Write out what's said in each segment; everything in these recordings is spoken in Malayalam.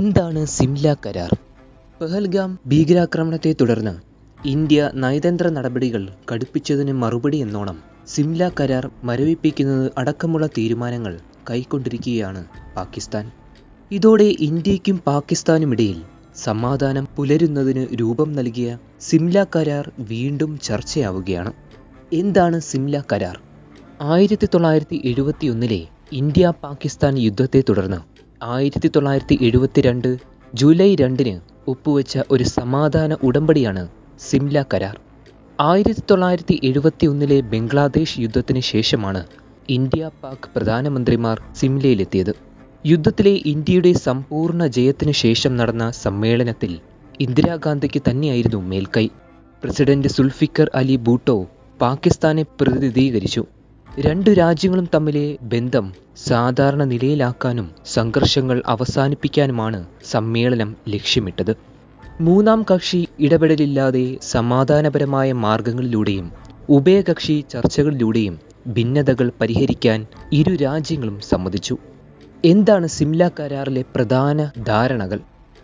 എന്താണ് സിംല കരാർ? പെഹൽഗാം ഭീകരാക്രമണത്തെ തുടർന്ന് ഇന്ത്യ നയതന്ത്ര നടപടികൾ കടുപ്പിച്ചതിന് മറുപടി എന്നോണം സിംല കരാർ മരവിപ്പിക്കുന്നത് അടക്കമുള്ള തീരുമാനങ്ങൾ കൈക്കൊണ്ടിരിക്കുകയാണ് പാകിസ്ഥാൻ. ഇതോടെ ഇന്ത്യയ്ക്കും പാകിസ്ഥാനുമിടയിൽ സമാധാനം പുലരുന്നതിന് രൂപം നൽകിയ സിംല കരാർ വീണ്ടും ചർച്ചയാവുകയാണ്. എന്താണ് സിംല കരാർ? ആയിരത്തി തൊള്ളായിരത്തി ഇന്ത്യ പാകിസ്ഥാൻ യുദ്ധത്തെ തുടർന്ന് ആയിരത്തി തൊള്ളായിരത്തി എഴുപത്തിരണ്ട് ജൂലൈ രണ്ടിന് ഒപ്പുവെച്ച ഒരു സമാധാന ഉടമ്പടിയാണ് സിംല കരാർ. ആയിരത്തി തൊള്ളായിരത്തി എഴുപത്തി ഒന്നിലെ ബംഗ്ലാദേശ് യുദ്ധത്തിന് ശേഷമാണ് ഇന്ത്യ പാക് പ്രധാനമന്ത്രിമാർ സിംലയിലെത്തിയത്. യുദ്ധത്തിലെ ഇന്ത്യയുടെ സമ്പൂർണ ജയത്തിന് ശേഷം നടന്ന സമ്മേളനത്തിൽ ഇന്ദിരാഗാന്ധിക്ക് തന്നെയായിരുന്നു മേൽക്കൈ. പ്രസിഡന്റ് സുൽഫിക്കർ അലി ബൂട്ടോ പാകിസ്ഥാനെ പ്രതിനിധീകരിച്ചു. രണ്ടു രാജ്യങ്ങളും തമ്മിലെ ബന്ധം സാധാരണ നിലയിലാക്കാനും സംഘർഷങ്ങൾ അവസാനിപ്പിക്കാനുമാണ് സമ്മേളനം ലക്ഷ്യമിട്ടത്. മൂന്നാം കക്ഷി ഇടപെടലില്ലാതെ സമാധാനപരമായ മാർഗങ്ങളിലൂടെയും ഉഭയകക്ഷി ചർച്ചകളിലൂടെയും ഭിന്നതകൾ പരിഹരിക്കാൻ ഇരു രാജ്യങ്ങളും സമ്മതിച്ചു. എന്താണ് സിംല കരാറിലെ പ്രധാന ധാരണകൾ?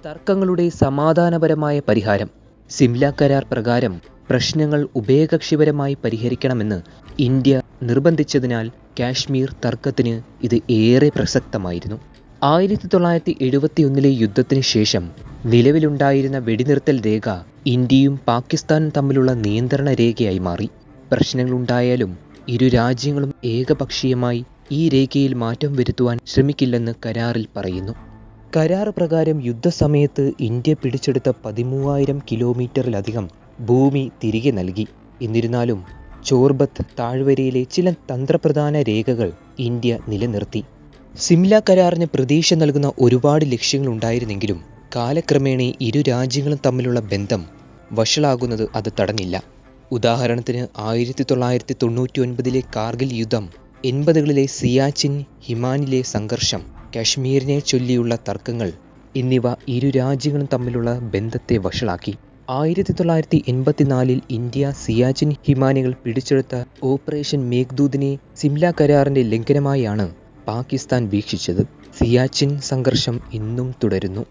തർക്കങ്ങളുടെ സമാധാനപരമായ പരിഹാരം. സിംല കരാർ പ്രകാരം പ്രശ്നങ്ങൾ ഉഭയകക്ഷിപരമായി പരിഹരിക്കണമെന്ന് ഇന്ത്യ നിർബന്ധിച്ചതിനാൽ കാശ്മീർ തർക്കത്തിന് ഇത് ഏറെ പ്രസക്തമായിരുന്നു. ആയിരത്തി തൊള്ളായിരത്തി എഴുപത്തിയൊന്നിലെ യുദ്ധത്തിന് ശേഷം നിലവിലുണ്ടായിരുന്ന വെടിനിർത്തൽ രേഖ ഇന്ത്യയും പാകിസ്ഥാനും തമ്മിലുള്ള നിയന്ത്രണ രേഖയായി മാറി. പ്രശ്നങ്ങളുണ്ടായാലും ഇരു രാജ്യങ്ങളും ഏകപക്ഷീയമായി ഈ രേഖയിൽ മാറ്റം വരുത്തുവാൻ ശ്രമിക്കില്ലെന്ന് കരാറിൽ പറയുന്നു. കരാർ പ്രകാരം യുദ്ധസമയത്ത് ഇന്ത്യ പിടിച്ചെടുത്ത പതിമൂവായിരം കിലോമീറ്ററിലധികം ഭൂമി തിരികെ നൽകി. എന്നിരുന്നാലും ചോർബത്ത് താഴ്വരയിലെ ചില തന്ത്രപ്രധാന രേഖകൾ ഇന്ത്യ നിലനിർത്തി. സിംല കരാറിന് പ്രതീക്ഷ നൽകുന്ന ഒരുപാട് ലക്ഷ്യങ്ങൾ ഉണ്ടായിരുന്നെങ്കിലും കാലക്രമേണ ഇരു രാജ്യങ്ങളും തമ്മിലുള്ള ബന്ധം വഷളാകുന്നത് അത് തടഞ്ഞില്ല. ഉദാഹരണത്തിന് ആയിരത്തി തൊള്ളായിരത്തി തൊണ്ണൂറ്റി ഒൻപതിലെ കാർഗിൽ യുദ്ധം എൺപതുകളിലെ സിയാച്ചിൻ ഹിമാനിലെ സംഘർഷം കാശ്മീരിനെ ചൊല്ലിയുള്ള തർക്കങ്ങൾ എന്നിവ ഇരു രാജ്യങ്ങളും തമ്മിലുള്ള ബന്ധത്തെ വഷളാക്കി. ആയിരത്തി തൊള്ളായിരത്തി എൺപത്തിനാലിൽ ഇന്ത്യ സിയാച്ചിൻ ഹിമാനികൾ പിടിച്ചെടുത്ത ഓപ്പറേഷൻ മേഘ്ദൂതിനെ സിംല കരാറിന്റെ ലംഘനമായാണ് പാകിസ്ഥാൻ വീക്ഷിച്ചത്. സിയാച്ചിൻ സംഘർഷം ഇന്നും തുടരുന്നു.